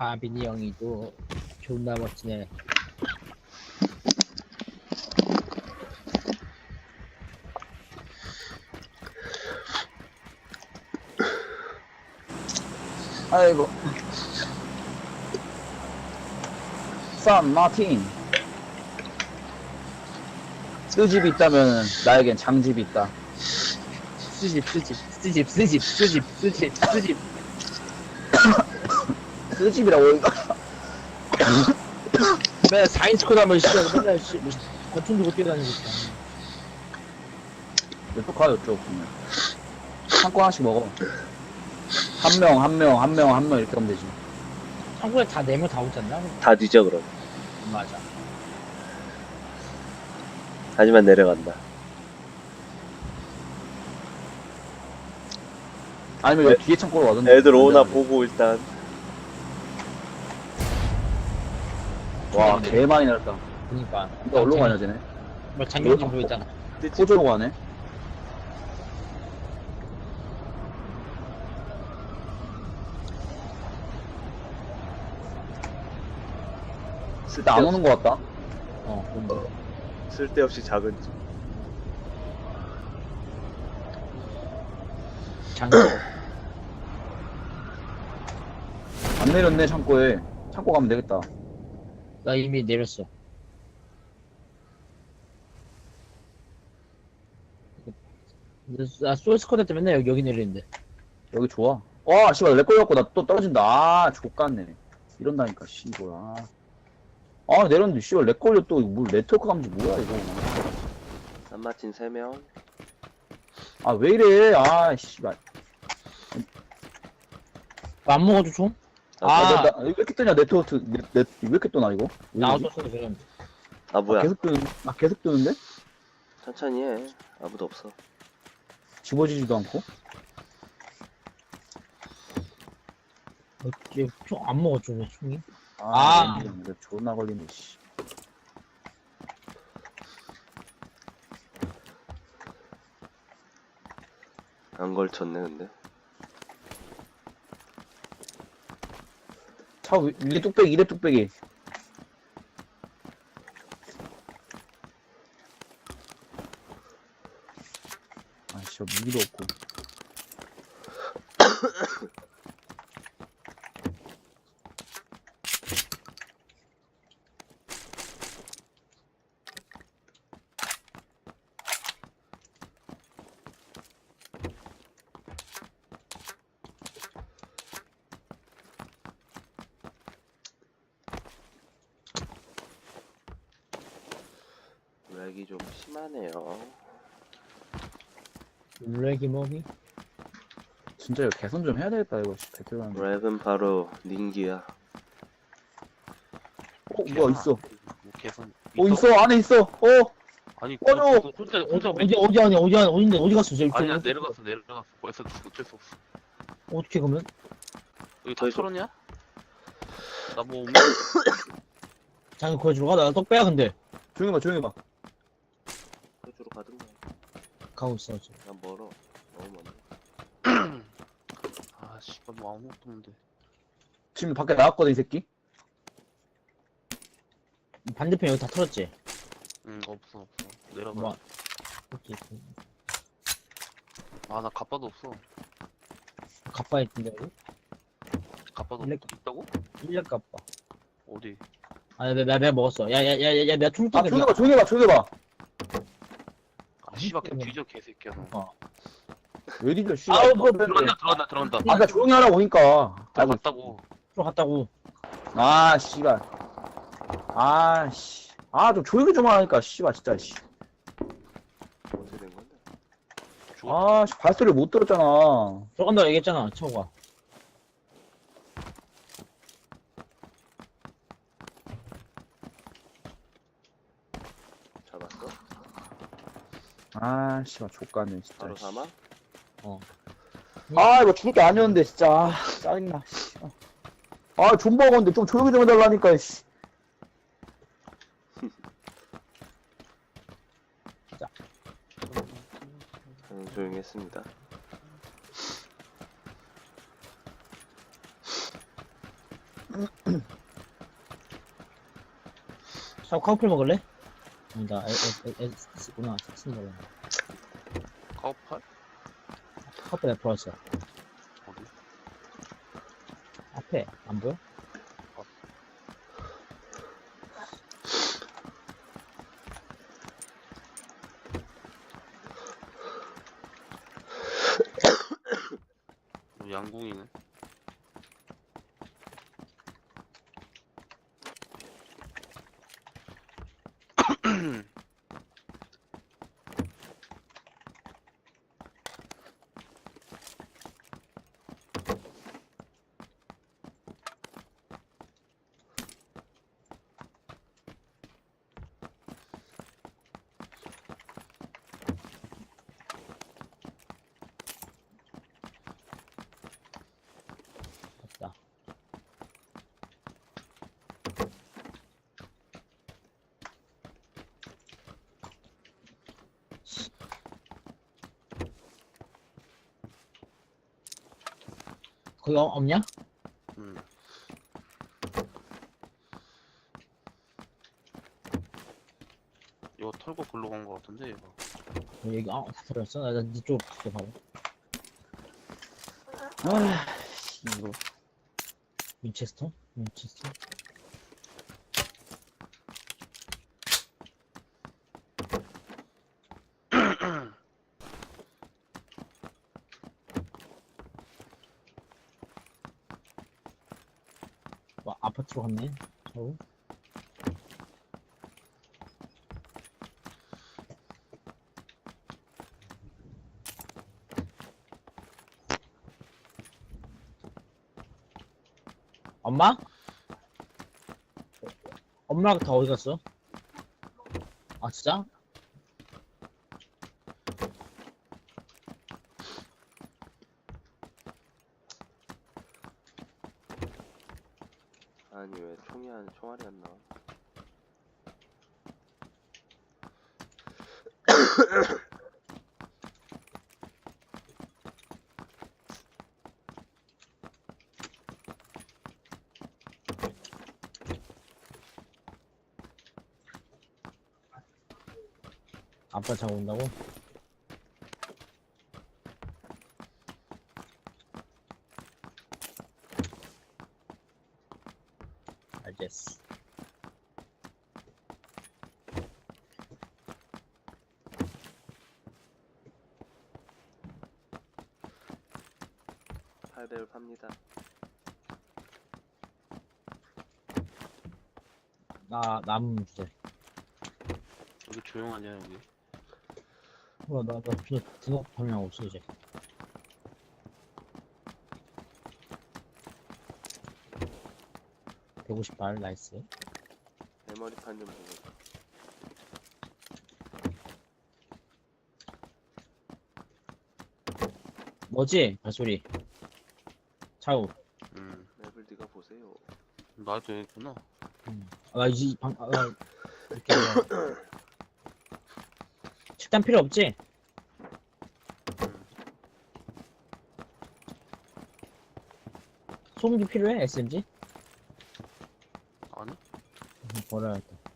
가빈이 형이도 존나 멋지네. 아이고. 산 마틴. 쓰집이 있다면 나에겐 장집이 있다. 쓰집, 쓰집, 쓰집, 쓰집, 쓰집, 쓰집, 쓰집. 쓰집이라고 이거. 맨날 4인 스쿼드 하면 씨발 맨날 씨, 뭐, 거품 두고 뛰어다니고 있다. 또 가요, 쪽 보면. 한꺼 하나씩 먹어. 한 명, 한 명, 한 명, 한 명 이렇게 하면 되지. 한국에 다 4명 다 오지 않나? 다 뒤져 그럼. 맞아. 하지만 내려간다. 아니면 여기 뒤에 창고로 와던데. 애들 오나 보고 일단 와, 개 많이 내렸다. 그니까. 이거 얼로 가냐, 쟤네? 뭐 장경진 보였잖아. 호주로 가네? 일단 안 오는 것 같다. 어, 근데. 쓸데없이 작은 집. 장경. 안 내렸네, 창고에. 창고 가면 되겠다. 나 이미 내렸어. 나 소스 코드 때 맨날 여기, 여기 내리는데. 여기 좋아. 와, 씨발, 렉 걸려갖고 나 또 떨어진다. 아, 족같네. 이런다니까, 씨발. 아, 아 내렸는데, 씨발, 렉 걸려 또, 뭐, 네트워크 감지 뭐야, 이거. 산마친 3명. 아, 왜 이래. 아, 씨발. 안 먹어도 좀? 아, 아. 나, 나, 왜 이렇게 뜨냐, 네트워크, 네, 네, 왜 이렇게 뜨나, 이거? 왜나 이러지? 아 아, 뭐야? 계속 뜨는, 아, 계속 뜨는데? 천천히 해. 아무도 없어. 집어지지도 않고? 어째, 총안 먹었죠, 왜 총이? 아, 아. 아. 존나 걸리네, 씨. 안 걸쳤네 근데. 차 위, 위에 뚝배기, 이래 뚝배기. 아씨, 무기도 없고. 렉이 좀 심하네요. 렉이 뭐니? 진짜 이거 개선 좀 해야 되겠다, 이거. 씨, 배틀 하는 거. 렉은 바로 닌기야. 어, 뭐야, 있어. 뭐 개선 어, 있어, 안에 있어. 어, 아니 꺼줘! 그 혼자 어디, 혼자 어디, 어디, 아니, 어디, 아니, 어딘데, 어디 갔어, 저 아니야? 내려갔어 내려갔어 벌써 어쩔 수 없어 어떻게 그러면? 여기 다 저기 털었냐? 나뭐 장이 구해주러 가? 나 떡 빼야, 근데. 조용히 봐, 조용히 봐. 호주로 가든가. 가고 있어, 지금. 난 멀어. 너무 멀어. 아 씨발 뭐 아무것도 없는데 지금 밖에 나왔거든, 이 새끼. 반대편 여기 다 털었지? 응 없어 없어 내려가 뭐, 오케이. 아나 갑바도 없어 가빠야 있던데, 여기? 갑바도 일렉- 있다고? 1년 가빠. 어디? 아, 내가, 내가 먹었어. 야, 야, 야, 야, 야, 내가 총 아, 쏘게. 조용히 봐, 조용히 봐. 아 씨발 그냥 때문에. 뒤져 개새끼야 너왜 뒤져, 씨발. 아우, 뭐, 들어간다 들어간다 들어간다 아, 그니까 조용히 하라고 오니까. 아이고, 들어갔다고 들어갔다고. 아, 씨발. 아, 씨. 아, 좀 조용히 좀 하니까, 씨발, 진짜, 씨. 어떻게 된 건데? 아, 씨, 발소리 못 들었잖아. 들어간다고 얘기했잖아. 잡았어? 아, 씨발, 족가네, 진짜. 바로 씨. 사망? 아, 이거 죽을 게 아니었는데, 진짜. 아, 짜증나, 씨. 아, 존버 먹었는데 좀 조용히 좀 해달라니까, 씨. 저는 조용히 했습니다. 샤워 카우플 먹을래? 아니다 에스구나 쓰는 거라 카우팔? 앞으로 왔어 어디? 앞에 안 보여? 어, 양궁이네. 없다 어- 없냐? 음. 이거 털고 글로 간 거 같은데 얘가. 어, 여기 아 들었어? 나, 나 이쪽 갈게 바로 아, 이거. 윈체스터? 윈체스터? 갔네 어? 엄마? 엄마가 다 어디 갔어? 아 진짜? 아니 왜 총이 안 총알이 안 나와? 아빠 자고 온다고? 알겠어 팔배를 팝니다. 나 남은 주제 여기 조용하냐 여기. 뭐야 나나 비 등록 방향 없어 이제 (150발) 나이스 대머리판 좀 보고. 뭐지 발소리 차우 음. 맵을 네가 보세요. 나도 여기 있구나. 아 이제 방 아, 아, 이렇게. 식단 필요 없지 음. 소음기 필요해 SMG 아니? 음, 버려야겠다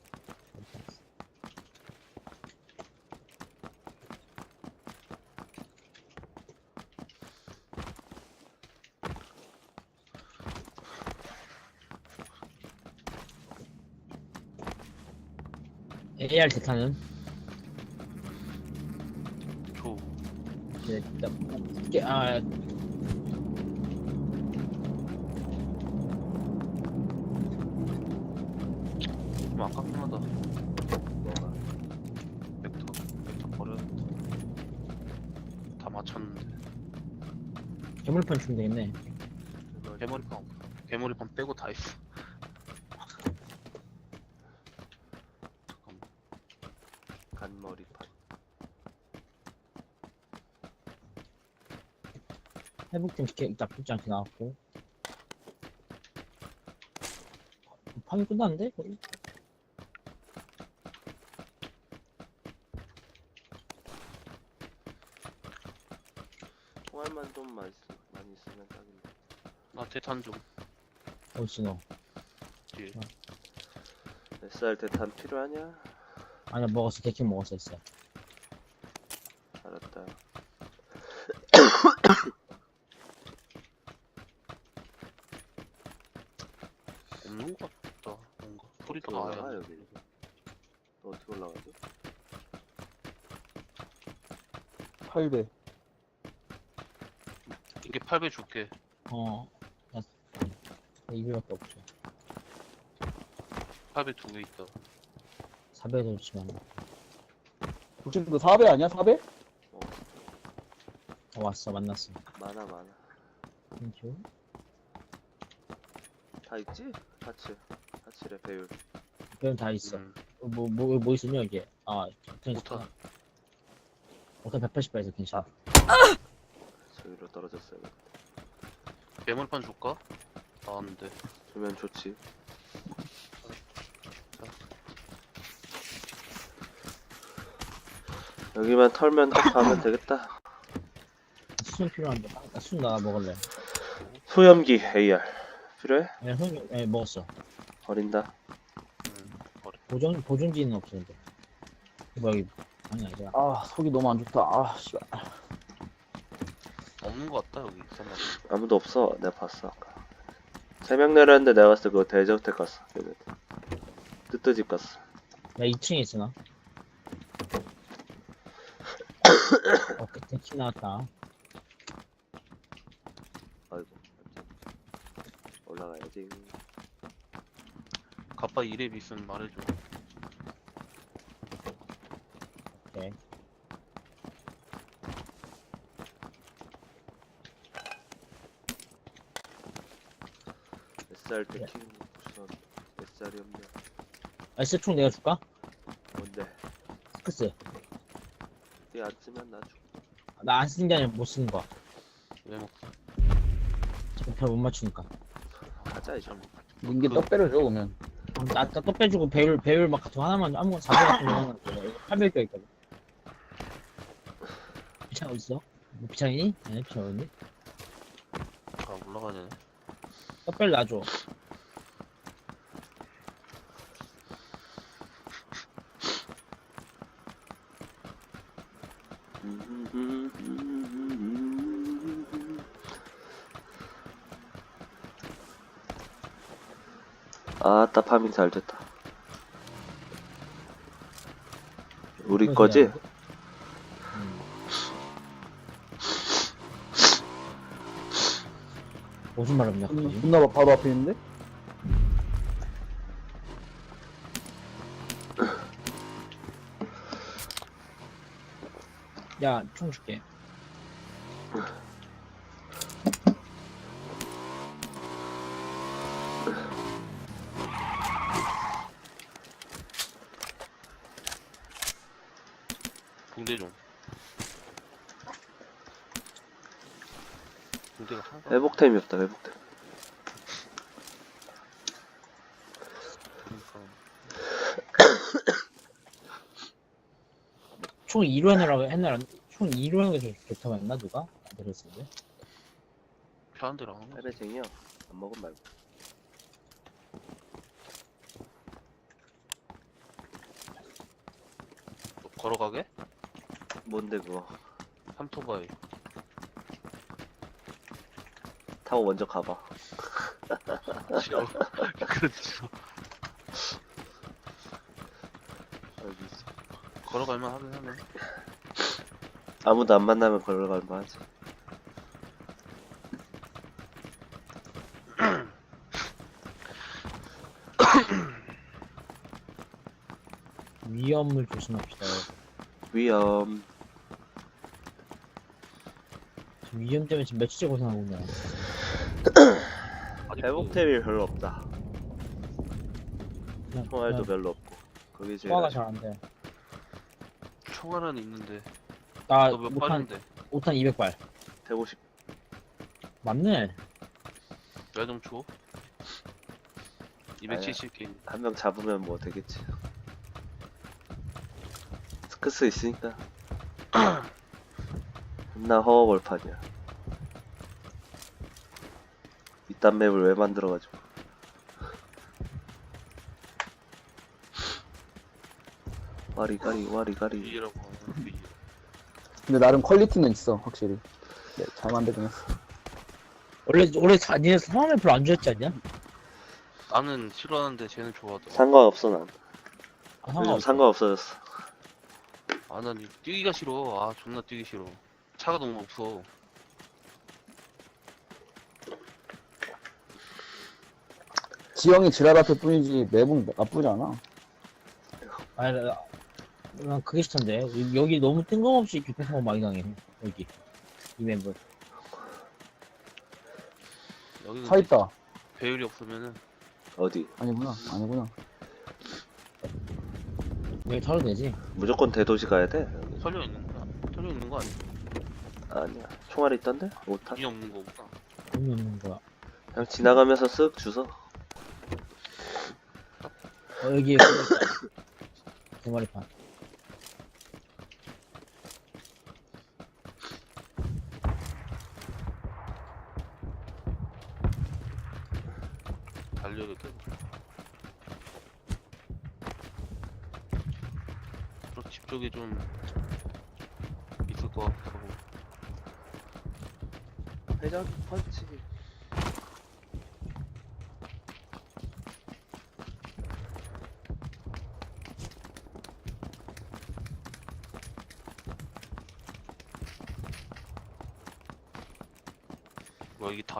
AR 대타는 조. 이제 일단 깨- 아 좀 아깝긴 하다. 뭐가? 벡터. 벡터 버려야겠다. 다 맞췄는데. 괴물판 주면 되겠네 없- 개머리판 빼고 다 있어. 잠깐만. 간머리판. 회복좀 시켜 나쁘지 않게 나왔고 판이 끝났는데? 거의? 총알만 좀 많이, 쓰, 많이 쓰면 딱인데. 나 대탄 좀. 어딨어 너 뒤에. SR 대탄 필요하냐? 아니야 먹었어 데킹 먹었어 했어 알았다. 없는 것 같다. 뭔가 소리도 또 아예 올라가 안 여기. 또 어떻게 올라가지? 8배. 이게 8배 줄게. 어 나, 나 200밖에 없어 8배 두 개 있다. 400도 좋지만 혹시 그 4배 아니야? 4배? 어, 어, 왔어 만났어 많아 많아. 땡큐 다 있지? 하츠. 하츠래 배율. 그럼 다 있어 음, 뭐 뭐 뭐 있었냐 이게 아 오탄. 오탄 180발에서 괜찮아 저기로 떨어졌어요. 괴물판 줄까? 나왔는데. 주면 좋지. 여기만 털면 딱 가면 되겠다. 수능 필요한데 나 수능 나 먹을래 소염기 AR 필요해? 그냥 수능 예 먹었어 버린다. 음. 보정 보존지는 없었는데 뭐 여기 아니 아니야 아, 속이 너무 안 좋다. 아, 씨발. 없는 것 같다 여기. 잠깐만. 아무도 없어. 내가 봤어 아까. 세 명 내렸는데 내가 봤을 때 그거 대저택 갔어. 얘네들. 뜨뜨집 갔어. 야 2층에 있어 나 어, 그때 키 나왔다. 아이고. 올라가야지. 가빠 2렙 있으면 말해줘. 오케이. SR 때 키는 무슨 SR이 없네. S 총 내가 줄까? 뭔데? 스크스. 네안 쓰면 나 줘. 나안 쓰는 게 아니라 못 쓰는 거야. 왜 먹어? 자꾸 별못 맞추니까. 하자 이제. 민기 떡 그러면. 나, 나또 빼주고 배율, 배율 막 같은 거 하나만, 아무거나 4배 같은 거 하나만 줘. 이거 800개 있거든. 어딨어? 뭐 비창이니? 아니, 비창 어딨니? 아 올라가야 되네. 떡배를 놔줘. 아따 파밍 잘 됐다. 우리 거지? 무슨 말이냐, 갑자기? 존나 봐, 바로 앞에 있는데? 야, 총 줄게. 붕대 좀. 붕대가 상관. 회복템이 없다 회복템. 총 2로 해놓으라고 했나? 총 2로 하는 게 좋- 좋다고 했나? 누가? 그랬는데. 편한 대로 하는 거지. 해배쟁이요. 안 먹은 말고. 걸어가게? 뭔데 그거? 삼토바이. 타고 먼저 가봐. 싫어. 그렇죠. 여기 있어. 걸어갈만 하긴 하네. 아무도 안 만나면 걸어갈 만 하지. 위험을 조심합시다. 여러분. 위험. 지금 위험 때문에 지금 며칠째 고생하고 있냐. 아직도 회복템이 별로 없다. 그냥, 총알도 그냥 별로 없고. 그게 제일 소화가. 잘 안 돼. 총알은 있는데. 나 너 몇 5탄, 발인데? 5탄 200발. 150. 맞네. 내좀 줘. 270개. 한 명 잡으면 뭐 되겠지. 스크스 있으니까. 존나 허허벌판이야. 이딴 맵을 왜 만들어가지고 와리가리 와리가리 근데 나름 퀄리티는 있어 확실히 네, 잘 만들긴 했어 원래 원래 사, 니네 사람을 별안 좋아했지 않냐? 나는 싫어하는데 쟤는 좋아하더 상관없어 난 아, 요즘 상관없어. 상관없어졌어 아난 뛰기가 싫어. 아 존나 뛰기 싫어. 차가 너무 없어. 지형이 지랄았을 뿐이지 맵은 나쁘지 않아. 아니 나, 난 그게 싫던데. 여기- 여기 너무 뜬금없이 교통사고 많이 당해 여기. 이 멤버 여기는 차 있다. 배율이 없으면은. 어디? 아니구나 아니구나. 여기 털어도 되지? 무조건 대도시 가야 돼 털려 있는 거야. 털려 있는 거 아니야? 아니야. 총알이 있던데? 못타. 돈이 없는 거구나. 돈이 없는 거야. 그냥 지나가면서 쓱 주워 어, 여기. 두 마리 판 달려도 돼. 저집 쪽에 좀 있을 것 같다고. 회전 펀치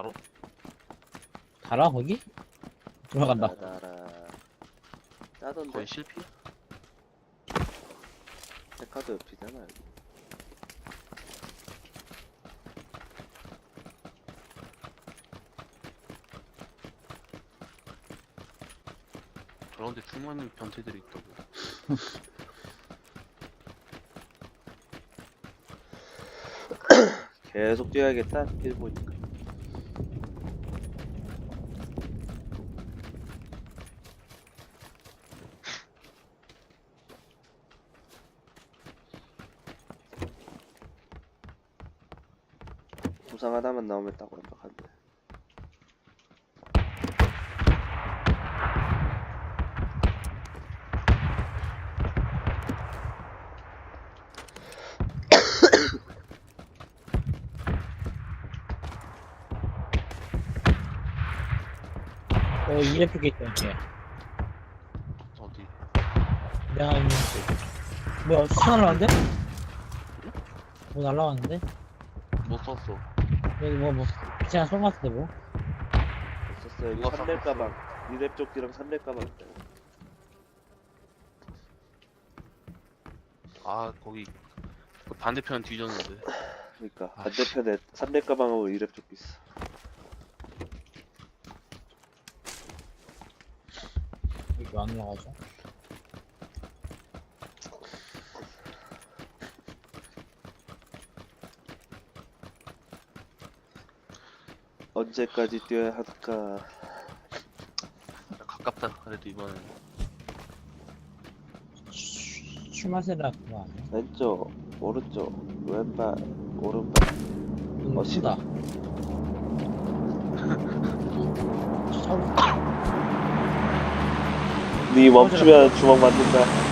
달어? 달아 거기? 돌아간다 나라 짜던데 거의 실패? 백카드 옆이잖아 여기. 그런데 수많은 변태들이 있다고. 계속 뛰어야겠다 길 보니까 부상 하나만 나오면 딱 완벽한데 어 이제 있다 이제 어디? 있는 쪽 뭐야 수상 날라왔는데? 뭐 날라왔는데? 못 썼어. 여기 뭐 뭐 그냥 쏜 같은데 뭐? 있었어 여기 3렙 쐈어? 가방 2렙 조끼랑 3렙 가방 있다 아 거기 그 반대편 뒤졌는데. 그러니까 아, 반대편에 3렙 가방하고 2렙 조끼 있어 여기 왜안 올라가죠? 언제까지 뛰어야 할까? 가깝다. 그래도 이번엔. 슈마세라 그거 아니야? 왼쪽 오른쪽 왼발 오른발. 음, 어, 차네 멈추면 주먹 맞는다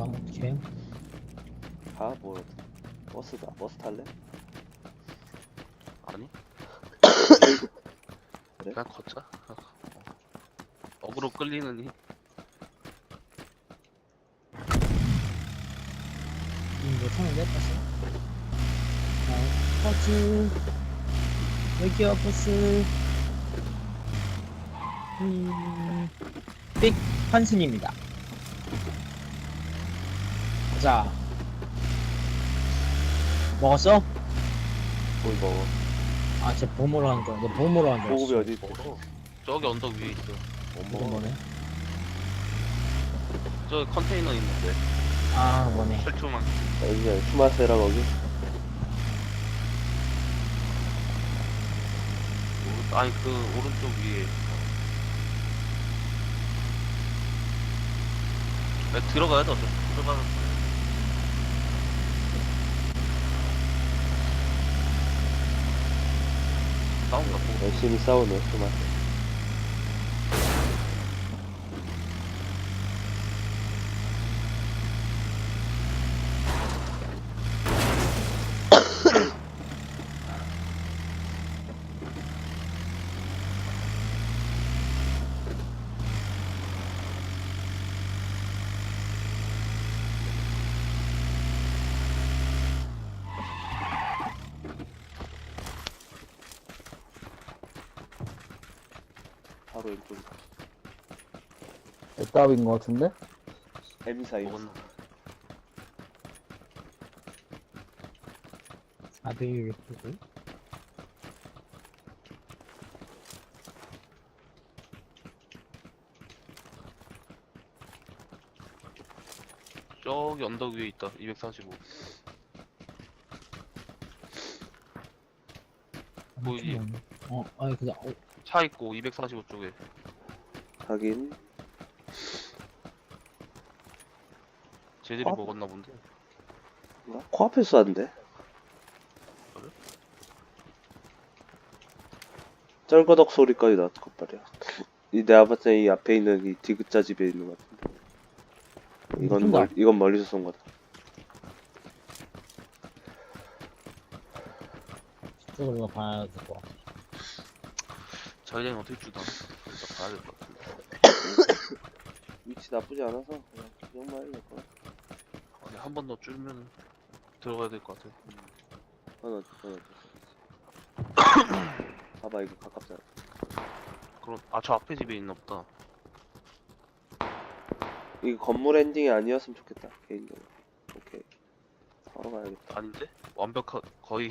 그니까 어떡해 아뭐 버스다 버스 탈래? 아니? 그래? 그냥 걷자. 어그로 끌리느니 음, 못하는데 버스 아, 버스 여기요 버스 음, 빅 환순입니다 자 먹었어? 뭘 먹어 아, 쟤 하는 줄 알았는데 보모로 하는 줄 알았어 보급이 어디 있어? 저기 언덕 위에 있어. 못 이건 먹어 뭐네? 저 컨테이너 있는데 아, 뭐네 철조망. 여기가 슈마세라 거기 오- 아니 그 오른쪽 위에. 네, 들어가야 돼 어차피. 들어가는 싸운가 보고? 열심히 싸우네 그만 바로 왼쪽 애답인 것 같은데? M4 먹었나? 아들 보고 저기 언덕 위에 있다. 245 보이지? 어 아니 그냥 어, 차 있고 245 쪽에. 확인 쟤들이 어? 먹었나 본데. 나 코앞에서 쐈는데? 쩔거덕 소리까지 났단 말이야. 이 내가 봤을 때 이 앞에 있는 이 디귿자 집에 있는 것 같은데. 이건 멀, 이건 멀리서 쏜 거다. 우리가 봐야 될 것 같아. 자기장이 어떻게 주나? 일단 봐야 될 것 같은데. 위치 나쁘지 않아서 그냥 해야 될것 같아 한 번 더 줄면 들어가야 될 것 같아 하나 하나 봐봐 이거 가깝잖아. 그럼 아 저 앞에 집에 있나 보다. 이거 건물 엔딩이 아니었으면 좋겠다 개인적으로. 오케이. 바로 가야겠다. 아닌데? 완벽한 거의.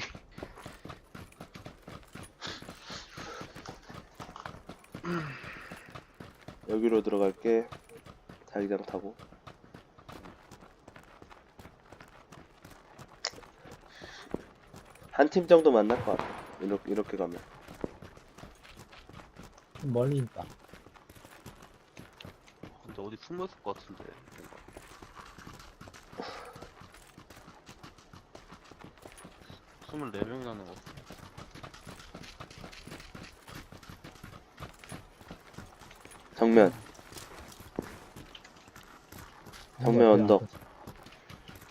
여기로 들어갈게. 자기장 타고 한 팀 정도 만날 것 같아. 이렇게, 이렇게 가면. 좀 멀리 있다. 근데 어디 숨어 있을 것 같은데. 뭔가. 스물네 명이 나는 것 같아. 정면. 정면 언덕.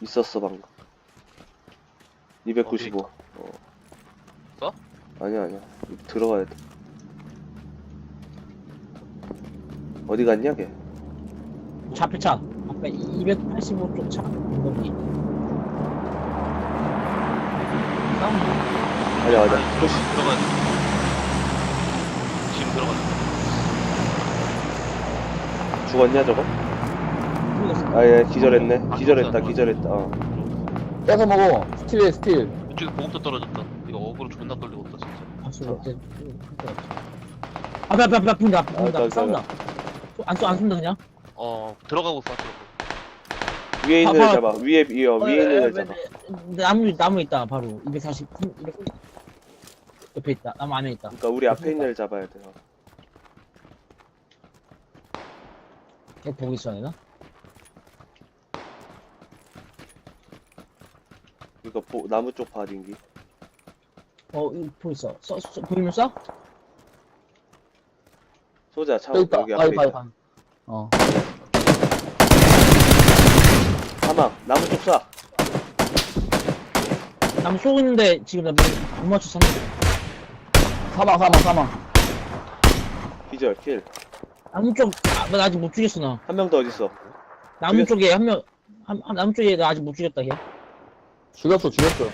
있었어 방금. 295 어. 써? 아니야 아니야 들어가야 돼 어디 갔냐 걔차 앞에 차 앞에 285쪽 차 언덕이 싸운다 가자 가자 아니, 푸시 들어가야 돼 지금 들어가야 돼 죽었냐 저거? 아예 기절했네 아, 기절했다. 기절했다 어. 뺏어 먹어. 스틸에 스틸. 이쪽에 보급도 떨어졌다. 이거 어그로 존나 끌리겠다 진짜. 봤어 어때 앞에 앞에 앞에 앞에 앞에 아, 앞에 저기, 싸운다 안 쏜, 안 쏜다 그냥? 어 들어가고 위에 있는 애 봐봐. 잡아. 위에 위에, 어, 위에 있는 애 잡아. 나무 나무 있다 바로. 240 200 옆에 있다. 나무 안에 있다. 그러니까 우리 앞에 있는 애를 잡아야 돼 어. 걔 보고 있어야 되나? 이거 보, 나무 쪽 바딩기 어 이거 보고 있어 써, 써, 보이면 쏴? 소자 차 여기 있다. 여기 앞에 있다 아이. 어. 사망 나무 쪽 쏴. 나무 쏘고 있는데 지금 나못 맞춰 쐈는데 사망, 사망, 사망. 기절 킬. 나무 쪽 아, 나 아직 못 죽였어 나 한 명 더 어딨어? 나무 죽였어. 쪽에 한 명 한, 한, 나무 쪽에 나 아직 못 죽였다 걔 죽였어, 죽였어.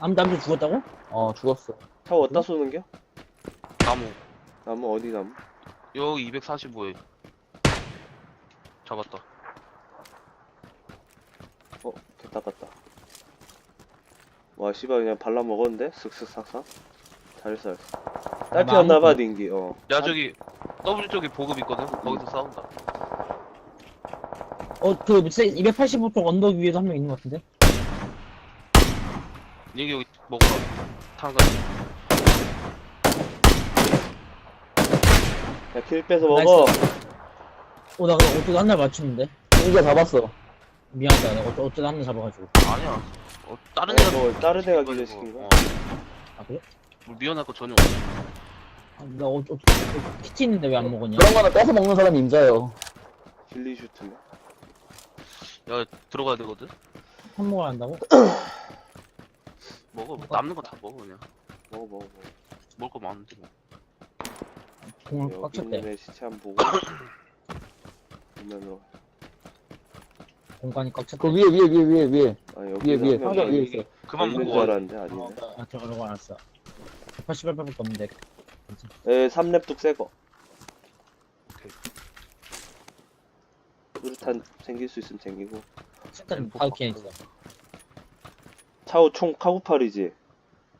나무 나무 쪽 죽었다고? 어, 죽었어. 차 어디다 쏘는겨? 나무 나무 어디 나무? 여기 245에 잡았다 어, 개 닦았다. 와, 씨발 그냥 발라 먹었는데 쓱쓱 싹싹. 잘했어, 잘했어. 딸피였나봐, 닌기. 어. 야 저기 W 쪽에 보급 있거든 거기서 싸운다 어그 285쪽 언덕 위에도 한 명 있는 것 같은데? 여기 여기 먹어라 탄가 야, 킬 빼서 먹어. 어 나 그럼 어떻게 한날 맞추는데? 이게 잡았어. 미안하다. 내가 어쩌, 어쩌다 한번 잡아가지고. 아니야. 어, 다른 어, 애가 뭐 다른 애가 이거, 기절시킨 이거. 거야? 어, 아, 그래? 뭐 미안할 거 전혀 없어. 아, 나 어, 어, 어, 키트 있는데 왜 안 먹었냐? 그런 거는 뺏어 먹는 사람이 임자예요. 길리 슈트네. 야 들어가야 되거든. 한 먹어야 한다고? 먹어. 뭐 남는 거 다 먹어 그냥. 먹어 먹어 먹어. 먹을 거 많은데 뭐. 공을 여기 꽉 있는 찼대. 애 시체 한번 보고 보면은 공간이 꽉 찼대. 그 위에, 위에, 위에, 위에, 위에. 아 여기 위에, 상자 명 위에 있어. 그만 있는 먹고 줄 와. 알았는데 어, 아니네. 아, 들어가려고 알았어. 180발밖에 없는데. 에 3렙뚝 새거. 오케이. 수류탄 챙길 수 있으면 챙기고. 색깔은 바이킹 있어. 차우 총 카구팔이지.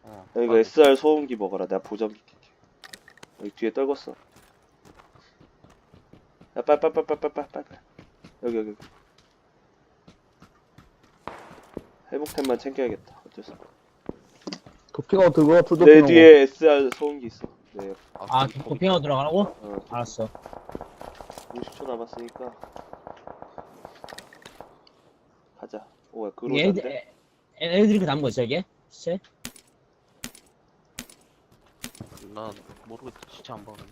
어. 이거 아, SR 소음기 먹어라. 내가 보정기 킬게. 여기 뒤에 떨궜어. 야, 빨빨빨빨빨빨빨. 여기 여기. 회복템만 챙겨야겠다. 어쩔 수 없어. 도핑하고 들고, 풀내 도핑하고. 뒤에 SR 소음기 있어. 네. 아, 거기- 도핑하고 들어가라고? 어, 알았어. 50초 남았으니까. 가자. 오, 야? 애, 애- 애들이 그 남은 거지, 이게? 쎄? 나 모르겠다. 진짜 안 봐. 그냥.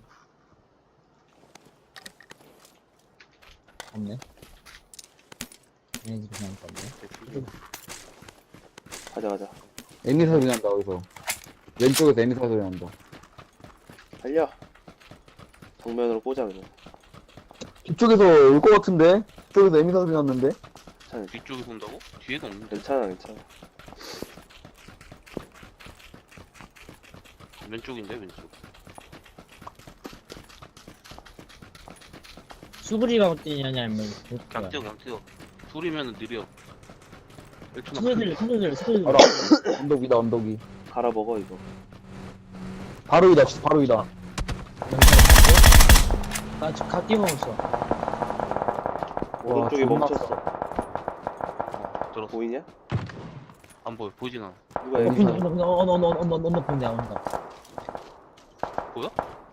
없네. 애들이 남은 거 없네. 가자, 가자. 애미 소리 난다, 거기서. 왼쪽에서 애미 소리 난다. 달려. 정면으로 꽂아, 그냥. 이쪽에서 올 것 같은데? 이쪽에서 애미 소리 났는데? 괜찮아, 뒤쪽에서 온다고? 뒤에도 없는데. 괜찮아, 괜찮아. 왼쪽인데 왼쪽. 수그리가 뛰냐냐, 아니면. 그냥 뛰어. 둘이면 느려. 1초만 스크들, 스크들, 스크들. 알아. 언덕 위다, 언덕 위. 갈아 먹어, 이거. 바로 위다, 진짜 바로 위다. 나 지금 각 뛰어먹었어. 오른쪽에 존나 멈췄어. 들었어. 보이냐? 안 보여. 보이진 않아. 누가 여기 사 언더 언더 언더 언더 언더 언더 언더 보여?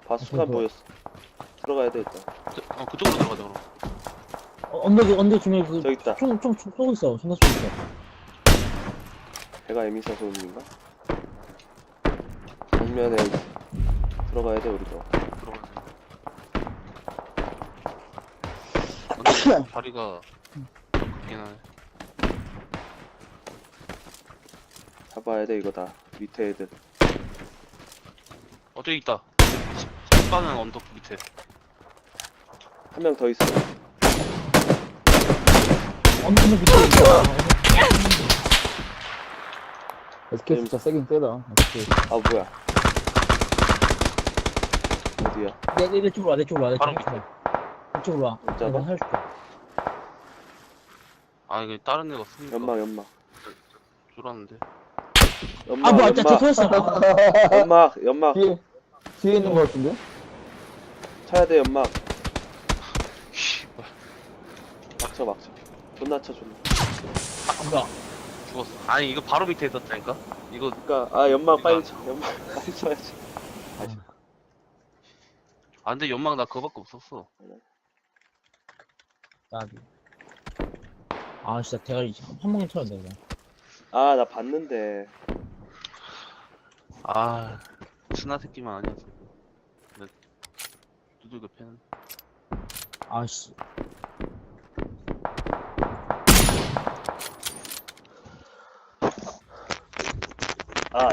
바스카 보였어. 들어가야 돼 일단. 저, 어, 그쪽으로 들어가자 그럼. 언덕 언덕 중에 저기 있다. 그총총 쏘고 있어 존나 쏘고 있어 배가 에미사 소음인가? 정면에 들어가야 돼 우리도. 들어가자. 근데 자리가 긴 하네. 잡아야 돼, 이거 다. 밑에 애들. 어 저기 있다. 식빵은 언덕 밑에. 한 명 더 있어. 언덕 밑에 있어. SK 진짜 세긴 세다. SK. 아, 뭐야. 어디야? 내, 내, 내 쪽으로 와, 내 쪽으로 와, 내 바로 쪽으로 와. 내 쪽으로 와. 못 잡아? 내가 살려줄게. 아 이게 다른 애가 쓰니까 연막, 연막. 줄 알았는데. 연막, 아, 뭐야, 진짜 연막, 터졌어. 아, 연막, 연막. 뒤에, 뒤에 있는 것 같은데? 쳐야 돼, 연막. 씨발 막쳐, 막쳐. 존나 쳐, 존나. 아, 뭐야. 죽었어. 아니 이거 바로 밑에 있었다니까. 이거 그니까, 아, 연막 빨리. 쳐. 연막 빨리 쳐야지. 아 근데 연막 나 그거밖에 없었어. 나비. 아, 진짜 대가리 한 방에 털었네, 그냥. 아, 나 봤는데. 아 스나 새끼만 아니었어. 근데 두들겨 패는. 아씨. 아.